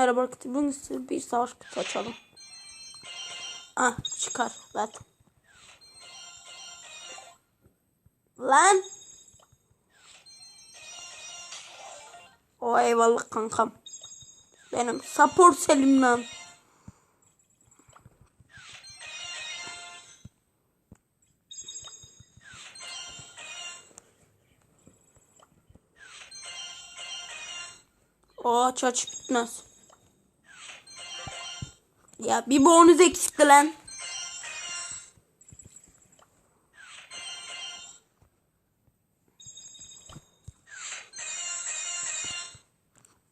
Merhaba arkadaşlar. Bugün size bir savaş kutusu açalım. Ah çıkar. Ver. Lan. O eyvallah kankam. Benim support Selim lan. O aç aç. Ya bir bonus eksikti lan.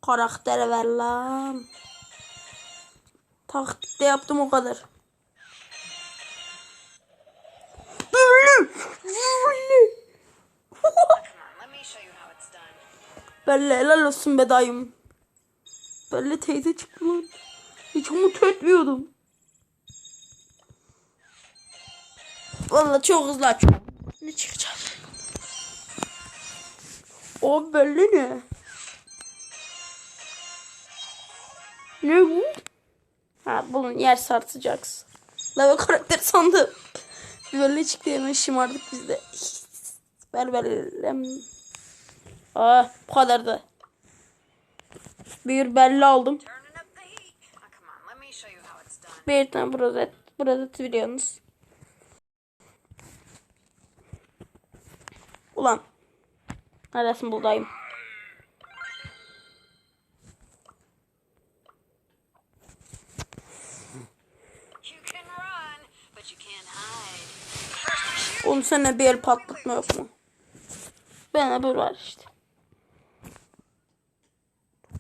Karakter ver lan. Taktikte yaptım o kadar. Belli helal olsun be dayım. Belli teyze çıktı lan. Hiç umut etmiyordum. Vallahi çok hızlı açıyorum. Ne çıkacak? O belli ne? Ne bu? Ha bunun yer sartacaksın. Lava karakter sandım. Böyle çıktı hemen şımardık biz de. Ver ver. Ah bu kadar da. Bir belli aldım. Tane brozet. Brozet biliyorsunuz. Ulan. Neredesin buradayım? Oğlum seninle bir el patlatma yok mu? Bana böyle var işte.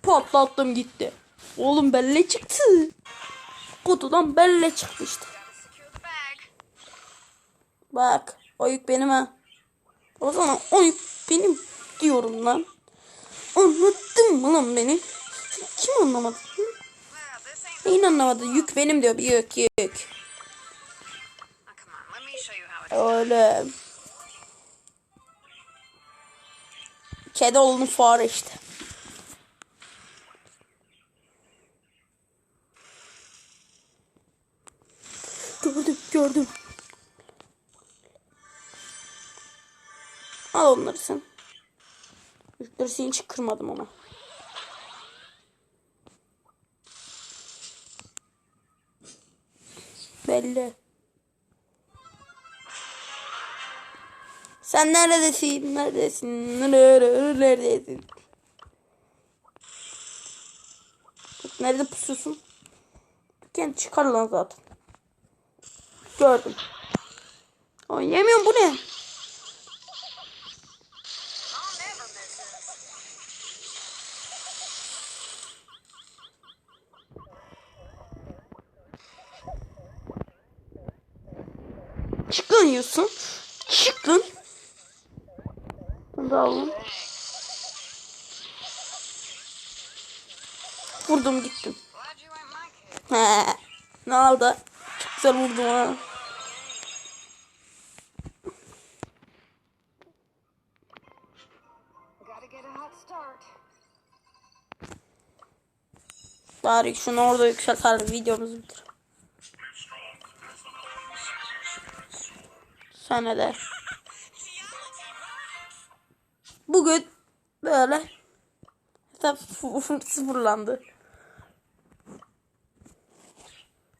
Patlattım gitti. Oğlum belle çıktı. Kutudan belle bag. Bak o yük benim ha. O zaman o yük benim diyorum lan. Anladın mı lan beni? Kim anlamadı? Hı? Neyin anlamadı? Yük benim diyor. Bir yük yük. Öyle. Kedi oğlunun fare işte. Gördüm. Al onları sen. Yükleri senin için kırmadım ama. Belli. Sen neredesin? Neredesin? Nere- Neredesin? Nerede pusuyorsun? Kendi çıkar lan zaten. Gördüm. Ay yemiyorum bu ne? Çıkın yiyorsun. Çıkın. Bunu da alın. Vurdum gittim. He. Ne oldu? Çok güzel vurdum ha. Bari şunu orada yükseltelim videomuz bitir. Sana de. Bugün böyle hesap sıfırlandı.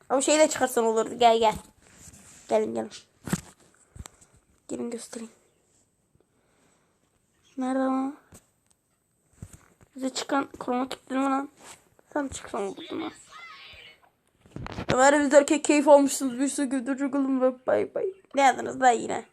Ama şey de çıkarsan olurdu. Gel gel. Gelin gelin. Gelin göstereyim. Nerede ama? Bize çıkan kromatik değil mi lan? Sen çıksan olurdun ha. Ömer biz erkek keyif almışsınız. Bir sürü güldürücü gülüm ve bay bay. Ne yadınız da yine.